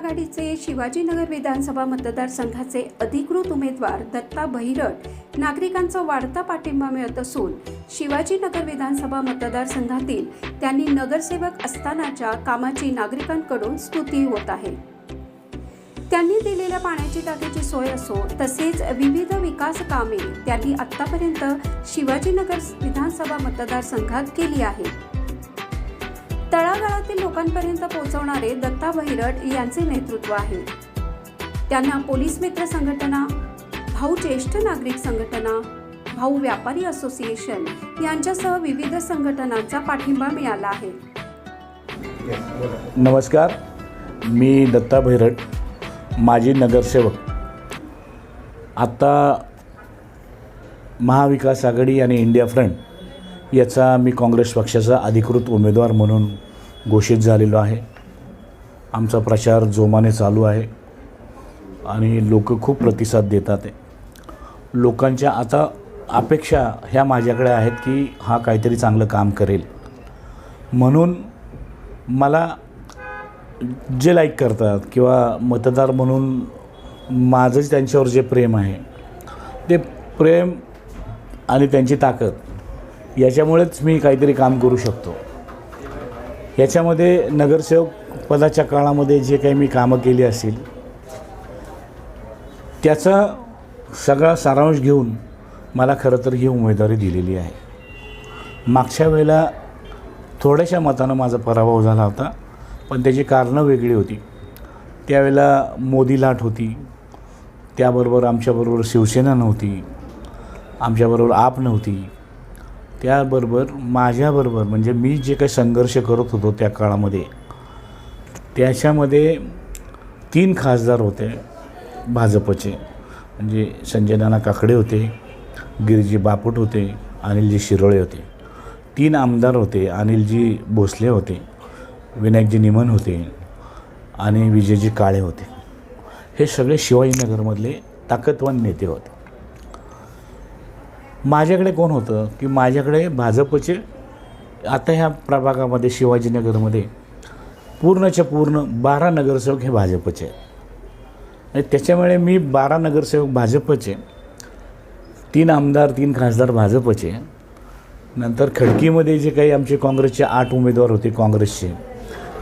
आघाडीचे शिवाजीनगर विधानसभा मतदारसंघाचे अधिकृत उमेदवार दत्ता बहिरट नागरिकांचा वाढता पाठिंबा मिळत असून शिवाजीनगर विधानसभा मतदारसंघातील त्यांनी नगरसेवक असतानाच्या कामाची नागरिकांकडून स्तुती होत आहे. त्यांनी दिलेल्या पाण्याची टाकीची सोय असो तसेच विविध विकास कामे त्यांनी आतापर्यंत शिवाजीनगर विधानसभा मतदारसंघात केली आहेत. तळागाळातील लोकांपर्यंत पोहोचवणारे दत्ता बहिरट यांचे नेतृत्व आहे. त्यांना पोलीस मित्र संघटना भाऊ ज्येष्ठ नागरिक संघटना भाऊ व्यापारी असोसिएशन यांच्यासह विविध संघटनांचा पाठिंबा मिळाला आहे. नमस्कार मी दत्ता भैरट माजी नगरसेवक. आत्ता महाविकास आघाडी आणि इंडिया फ्रंट याचा मी काँग्रेस पक्षाचा अधिकृत उमेदवार म्हणून घोषित झालेलो आहे. आमचा प्रचार जोमाने चालू आहे आणि लोक खूप प्रतिसाद देतात लोकांच्या आता अपेक्षा ह्या माझ्याकडे आहेत की हा काहीतरी चांगलं काम करेल. म्हणून मला जे लाईक करतात किंवा मतदार म्हणून माझं त्यांच्यावर जे प्रेम आहे ते प्रेम आणि त्यांची ताकद याच्यामुळेच मी काहीतरी काम करू शकतो. याच्यामध्ये नगरसेवक पदाच्या काळामध्ये जे काही मी कामं केली असतील त्याचा सगळा सारांश घेऊन मला खरं तर ही उमेदवारी दिलेली आहे. मागच्या वेळेला थोड्याशा मतानं माझा पराभव झाला होता पण त्याची कारणं वेगळी होती. त्यावेळेला मोदी लाट होती त्याबरोबर आमच्याबरोबर शिवसेना नव्हती आमच्याबरोबर आप नव्हती त्याबरोबर माझ्याबरोबर म्हणजे मी जे काही संघर्ष करत होतो त्या काळामध्ये त्याच्यामध्ये तीन खासदार होते भाजपचे. म्हणजे संजय नाना काकडे होते गिरीजी बापट होते अनिलजी शिरोळे होते. तीन आमदार होते अनिलजी भोसले होते विनायकजी निमन होते आणि विजयजी काळे होते. हे सगळे शिवाजीनगरमधले ताकदवान नेते होते. माझ्याकडे कोण होतं की माझ्याकडे भाजपचे आता ह्या प्रभागामध्ये शिवाजीनगरमध्ये पूर्णच्या पूर्ण बारा नगरसेवक हे भाजपचे आहेत. आणि त्याच्यामुळे मी बारा नगरसेवक भाजपचे तीन आमदार तीन खासदार भाजपचे नंतर खडकीमध्ये जे काही आमचे काँग्रेसचे आठ उमेदवार होते काँग्रेसचे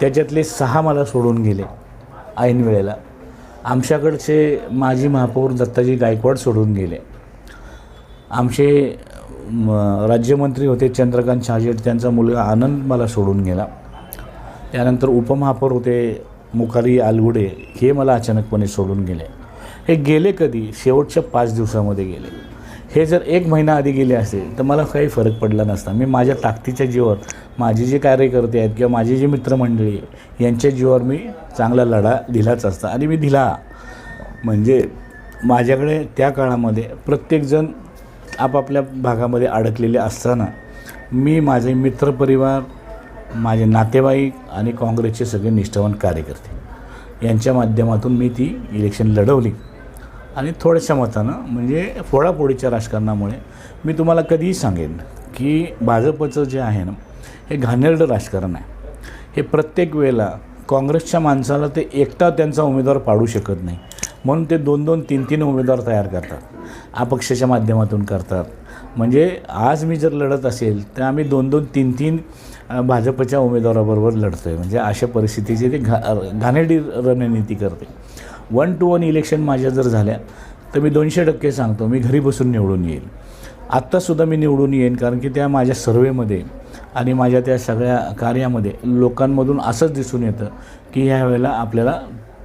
त्याच्यातले सहा मला सोडून गेले ऐन वेळेला आमच्याकडचे माजी महापौर दत्ताजी गायकवाड सोडून गेले. आमचे राज्यमंत्री होते चंद्रकांत शहाजेट त्यांचा मुलगा आनंद मला सोडून गेला. त्यानंतर उपमहापौर होते मुखारी आलगुडे हे मला अचानकपणे सोडून गेले. हे गेले कधी? शेवटच्या पाच दिवसामध्ये गेले. हे जर एक महिना आधी गेले असते तर मला काही फरक पडला नसता. मी माझ्या ताकदीच्या जीवावर माझे जे कार्यकर्ते आहेत किंवा माझे जे मित्रमंडळी यांच्या जीवावर मी चांगला लढा दिलाच असता. आणि मी दिला. म्हणजे माझ्याकडे त्या काळामध्ये प्रत्येकजण आपापल्या भागामध्ये अडकलेले असताना मी माझे मित्रपरिवार माझे नातेवाईक आणि काँग्रेसचे सगळे निष्ठावान कार्यकर्ते यांच्या माध्यमातून मी ती इलेक्शन लढवली. आणि थोड्याशा मतानं म्हणजे फोडाफोडीच्या राजकारणामुळे मी तुम्हाला कधीही सांगेन की भाजपचं जे आहे ना हे घाणेरडं राजकारण आहे. हे प्रत्येक वेळेला काँग्रेसच्या माणसाला ते एकटा त्यांचा उमेदवार पाडू शकत नाही. म्हणून ते दोन दोन तीन तीन उमेदवार तयार करतात. अपक्षाच्या माध्यमातून करतात. म्हणजे आज मी जर लढत असेल तर आम्ही दोन दोन तीन तीन भाजपच्या उमेदवाराबरोबर लढतो आहे म्हणजे अशा परिस्थितीची ते घा घाणेरडी रणनीती करते. वन टू वन इलेक्शन माझ्या जर झाल्या तर मी दोनशे टक्के सांगतो मी घरी बसून निवडून येईल. आत्तासुद्धा मी निवडून येईन कारण की त्या माझ्या सर्वेमध्ये आणि माझ्या त्या सगळ्या कार्यामध्ये लोकांमधून असंच दिसून येतं की ह्या वेळेला आपल्याला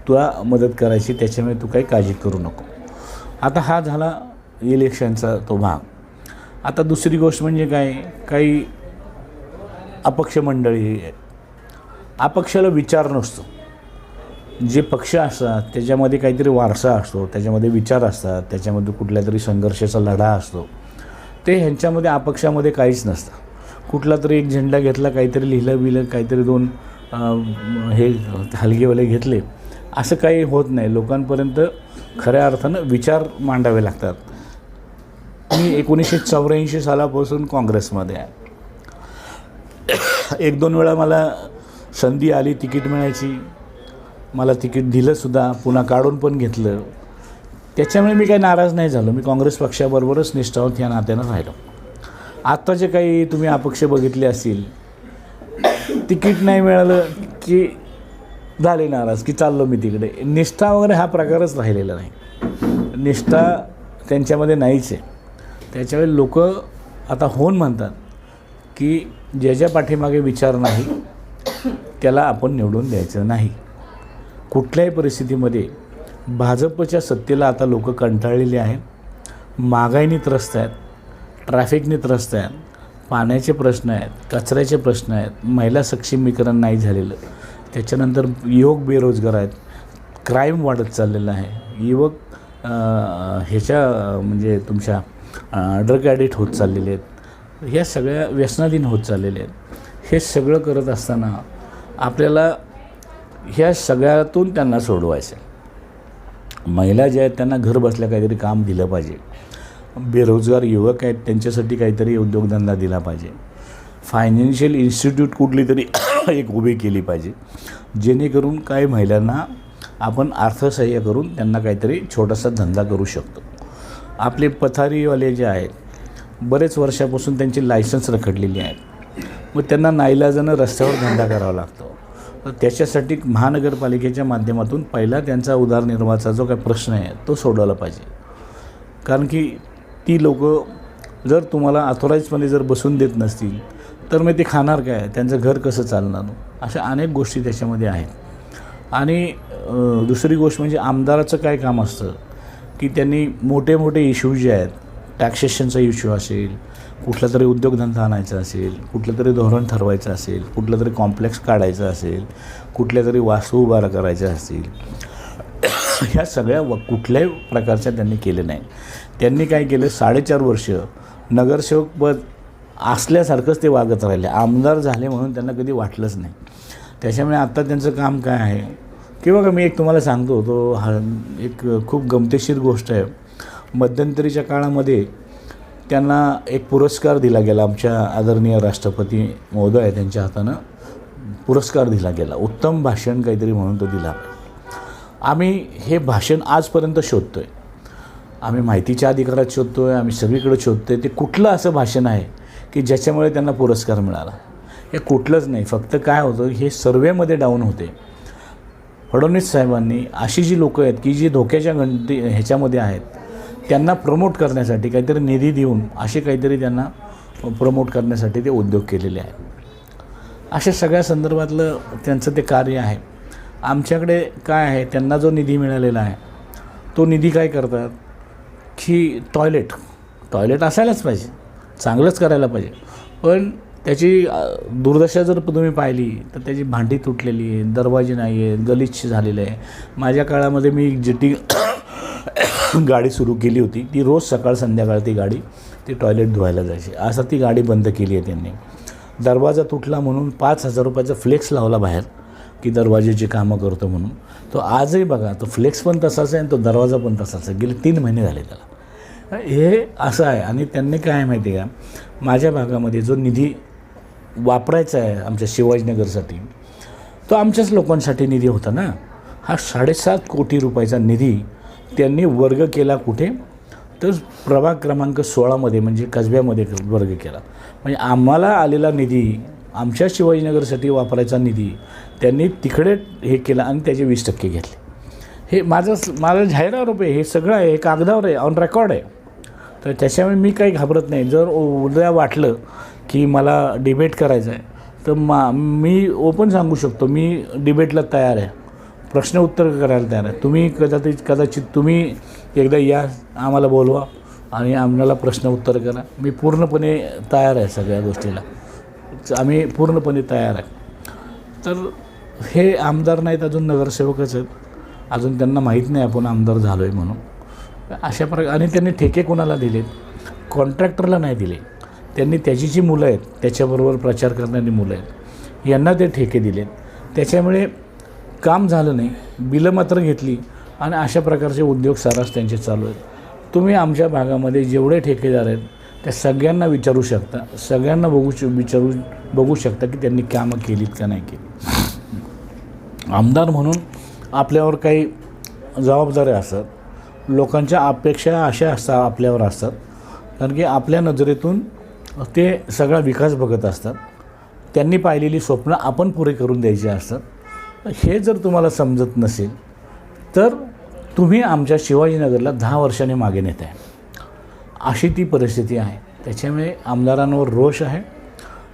तुला मदत करायची त्याच्यामुळे तू काही काळजी करू नको. आता हा झाला इलेक्शनचा तो भाग. आता दुसरी गोष्ट म्हणजे काय? काही अपक्ष मंडळी आहेत. अपक्षाला विचार नसतो. जे पक्ष असतात त्याच्यामध्ये काहीतरी वारसा असतो त्याच्यामध्ये विचार असतात त्याच्यामध्ये कुठल्या तरी संघर्षाचा लढा असतो. ते ह्यांच्यामध्ये अपक्षामध्ये काहीच नसतं. कुठला तरी एक झेंडा घेतला काहीतरी लिहिलं बिलं काहीतरी दोन हे हलगेवाले घेतले. असं काही होत नाही. लोकांपर्यंत खऱ्या अर्थानं विचार मांडावे लागतात. मी एकोणीसशे चौऱ्याऐंशी सालापासून काँग्रेसमध्ये आहे. एक दोन वेळा मला संधी आली तिकीट मिळायची. मला तिकीट दिलंसुद्धा पुन्हा काढून पण घेतलं. त्याच्यामुळे मी काही नाराज नाही झालो. मी काँग्रेस पक्षाबरोबरच निष्ठावंत या नात्यानं राहिलो. आत्ता जे काही तुम्ही अपक्ष बघितले असतील तिकीट नाही मिळालं की झाले नाराज की चाललो मी तिकडे. निष्ठा वगैरे हा प्रकारच राहिलेला नाही. निष्ठा त्यांच्यामध्ये नाहीच आहे. त्याच्यावेळी लोक आता होऊन म्हणतात की ज्याच्या पाठीमागे विचार नाही त्याला आपण निवडून द्यायचं नाही. कुठल्याही परिस्थितीमध्ये भाजपच्या सत्तेला आता लोक कंटाळलेली आहेत. महागाईने त्रस्त आहेत. ट्रॅफिकने त्रस्त आहेत. पाण्याचे प्रश्न आहेत. कचऱ्याचे प्रश्न आहेत. महिला सक्षमीकरण नाही झालेलं. त्याच्यानंतर युवक बेरोजगार आहेत. क्राईम वाढत चाललेलं आहे. युवक ह्याच्या म्हणजे तुमच्या ड्रग ॲडिक्ट होत चाललेले आहेत. ह्या सगळ्या व्यसनाधीन होत चाललेले आहेत. हे सगळं करत असताना आपल्याला ह्या सगळ्यातून त्यांना सोडवायचं महिला ज्या आहेत त्यांना घर बसल्या काहीतरी काम दिलं पाहिजे. बेरोजगार युवक आहेत त्यांच्यासाठी काहीतरी उद्योगधंदा दिला पाहिजे. फायनान्शियल इन्स्टिट्यूट कुठली तरी एक उभी केली पाहिजे. जेणेकरून काही महिलांना आपण अर्थसहाय्य करून त्यांना काहीतरी छोटासा धंदा करू शकतो. आपले पथारीवाले जे आहेत बरेच वर्षापासून त्यांची लायसन्स रखडलेली आहेत. मग त्यांना नाईलाजानं रस्त्यावर धंदा करावा लागतो. तर त्याच्यासाठी महानगरपालिकेच्या माध्यमातून पहिला त्यांचा उदारनिर्वाहाचा जो काही प्रश्न आहे तो सोडवला पाहिजे. कारण की ती लोक जर तुम्हाला अथॉराईजमध्ये जर बसून देत नसतील तर मग ते खाणार काय? त्यांचं घर कसं चालणार? अशा अनेक गोष्टी त्याच्यामध्ये आहेत. आणि दुसरी गोष्ट म्हणजे आमदाराचं काय काम असतं? की त्यांनी मोठे मोठे इश्यूज जे आहेत टॅक्सेशनचा इश्यू असेल कुठला तरी उद्योगधंदा आणायचा असेल कुठलं तरी धोरण ठरवायचं असेल कुठलं तरी कॉम्प्लेक्स काढायचं असेल कुठल्या तरी वास्तू उभारा करायच्या असतील. ह्या सगळ्या व कुठल्याही प्रकारच्या त्यांनी केले नाही त्यांनी काय केलं? साडेचार वर्ष नगरसेवक पद असल्यासारखंच ते वागत राहिले. आमदार झाले म्हणून त्यांना कधी वाटलंच नाही. त्याच्यामुळे आत्ता त्यांचं काम काय आहे? किंवा का मी एक तुम्हाला सांगतो तो हा एक खूप गमतीशीर गोष्ट आहे. मध्यंतरीच्या काळामध्ये त्यांना एक पुरस्कार दिला गेला. आमच्या आदरणीय राष्ट्रपती महोदय त्यांच्या हातानं पुरस्कार दिला गेला. उत्तम भाषण काहीतरी म्हणून तो दिला. आम्ही हे भाषण आजपर्यंत शोधतो आहे आम्ही माहितीच्या अधिकारात शोधतो आहे आम्ही सगळीकडे शोधतो आहे ते कुठलं असं भाषण आहे? की ज्याच्यामुळे त्यांना पुरस्कार मिळाला. हे कुठलंच नाही फक्त काय होतं हे सर्वेमध्ये डाऊन होते. फडणवीस साहेबांनी अशी जी लोकं आहेत की जी धोक्याच्या घंटी ह्याच्यामध्ये आहेत त्यांना प्रमोट करण्यासाठी काहीतरी निधी देऊन असे काहीतरी त्यांना प्रमोट करण्यासाठी ते उद्योग केलेले आहेत. अशा सगळ्या संदर्भातलं त्यांचं ते कार्य आहे. आमच्याकडे काय आहे त्यांना जो निधी मिळालेला आहे तो निधी काय करतात की टॉयलेट. टॉयलेट असायलाच पाहिजे. चांगलंच करायला पाहिजे. पण त्याची दुर्दशा जर तुम्ही पाहिली तर त्याची भांडी तुटलेली आहे दरवाजे नाही आहेत गलिच्छ झालेलं आहे. माझ्या काळामध्ये मी जिटी गाडी सुरू केली होती. ती रोज सकाळ संध्याकाळ ती गाडी ती टॉयलेट धुवायला जायची. असं ती गाडी बंद केली आहे त्यांनी. दरवाजा तुटला म्हणून पाच हजार रुपयाचा फ्लेक्स लावला बाहेर की दरवाजेची कामं करतो म्हणून. तो आजही बघा तो फ्लेक्स पण तसाच आहे आणि तो दरवाजा पण तसाच आहे. गेले तीन महिने झाले त्याला. हे असं आहे. आणि त्यांनी काय आहे माहिती आहे का? माझ्या भागामध्ये जो निधी वापरायचा आहे आमच्या शिवाजीनगरसाठी तो आमच्याच लोकांसाठी निधी होता ना. हा साडेसात कोटी रुपयाचा निधी त्यांनी वर्ग केला कुठे? तर प्रभाग क्रमांक सोळामध्ये म्हणजे कसब्यामध्ये वर्ग केला. म्हणजे आम्हाला आलेला निधी आमच्या शिवाजीनगरसाठी वापरायचा निधी त्यांनी तिकडे हे केला आणि त्याचे वीस टक्के घेतले. हे माझं माझं जाहिरावर आहे. हे सगळं आहे हे कागदावर आहे ऑन रेकॉर्ड आहे. तर त्याच्यामुळे मी काही घाबरत नाही. जर उद्या वाटलं की मला डिबेट करायचं आहे तर मा मी ओपन सांगू शकतो. मी डिबेटला तयार आहे. प्रश्न उत्तर करायला तयार आहे. तुम्ही कदाचित कदाचित तुम्ही एकदा या आम्हाला बोलवा आणि आम्हाला प्रश्न उत्तर करा. मी पूर्णपणे तयार आहे सगळ्या गोष्टीला. आम्ही पूर्णपणे तयार आहे. तर हे आमदार नाहीत अजून नगरसेवकच आहेत. अजून त्यांना माहीत नाही आपण आमदार झालो आहे म्हणून. अशा प्रकारे आणि त्यांनी ठेके कोणाला दिलेत? कॉन्ट्रॅक्टरला नाही दिले. त्यांनी त्याची जी मुलं आहेत त्याच्याबरोबर प्रचार करणारी मुलं आहेत यांना ते ठेके दिलेत. त्याच्यामुळे काम झालं नाही बिलं मात्र घेतली आणि अशा प्रकारचे उद्योग सारास त्यांचे चालू आहेत. तुम्ही आमच्या भागामध्ये जेवढे ठेकेदार आहेत त्या सगळ्यांना विचारू शकता. सगळ्यांना बघू श- विचारू बघू शकता की त्यांनी कामं केलीत का नाही केली आमदार म्हणून आपल्यावर काही जबाबदाऱ्या असतात. लोकांच्या अपेक्षा अशा असतात आपल्यावर असतात. कारण की आपल्या नजरेतून ते सगळा विकास बघत असतात. त्यांनी पाहिलेली स्वप्न आपण पुरे करून द्यायची असतात. हे जर तुम्हाला समजत नसेल तर तुम्ही आमच्या शिवाजीनगरला दहा वर्षांनी मागे नेत आहे. अशी ती परिस्थिती आहे. त्याच्यामुळे आमदारांवर रोष आहे.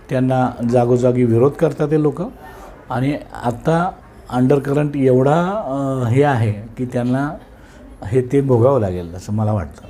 त्यांना जागोजागी विरोध करतात ते लोक. आणि आत्ता अंडरकरंट एवढा हे आहे की त्यांना हे ते भोगावं लागेल असं मला वाटतं.